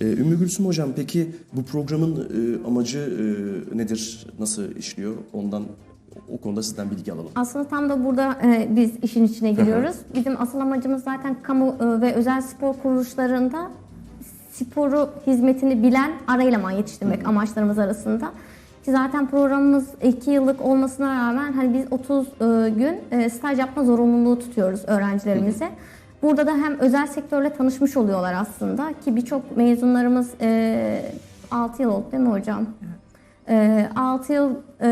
Ee, Ümmü Gülsüm Hocam peki bu programın e, amacı e, nedir? Nasıl işliyor? Ondan o konuda sizden bilgi alalım. Aslında tam da burada e, biz işin içine giriyoruz. Bizim asıl amacımız zaten kamu e, ve özel spor kuruluşlarında sporu hizmetini bilen ara eleman yetiştirmek amaçlarımız arasında. Ki zaten programımız 2 yıllık olmasına rağmen hani biz 30 e, gün e, staj yapma zorunluluğu tutuyoruz öğrencilerimize. Burada da hem özel sektörle tanışmış oluyorlar aslında ki birçok mezunlarımız e, 6 yıl oldu değil mi hocam? 6 yıl e,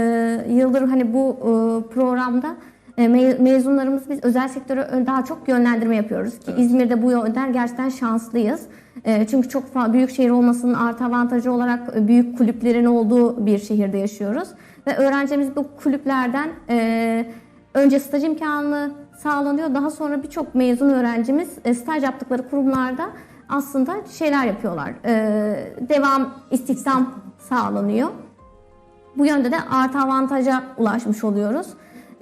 yıldır hani bu e, programda e, me- mezunlarımız biz özel sektöre daha çok yönlendirme yapıyoruz ki İzmir'de bu yönden gerçekten şanslıyız. E, çünkü çok büyük şehir olmasının artı avantajı olarak e, büyük kulüplerin olduğu bir şehirde yaşıyoruz ve öğrencimiz bu kulüplerden e, önce staj imkanı sağlanıyor. Daha sonra birçok mezun öğrencimiz e, staj yaptıkları kurumlarda aslında şeyler yapıyorlar. E, devam istihdam sağlanıyor. Bu yönde de artı avantaja ulaşmış oluyoruz.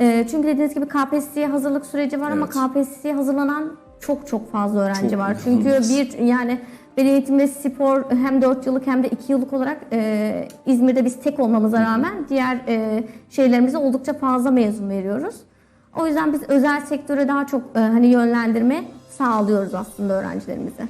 Ee, çünkü dediğiniz gibi KPSS'ye hazırlık süreci var ama Evet. KPSS'ye hazırlanan çok çok fazla öğrenci Çok var. Çünkü bir yani beden eğitim ve spor hem 4 yıllık hem de 2 yıllık olarak e, İzmir'de biz tek olmamıza rağmen diğer e, şehirlerimize oldukça fazla mezun veriyoruz. O yüzden biz özel sektöre daha çok e, hani yönlendirme sağlıyoruz aslında öğrencilerimize.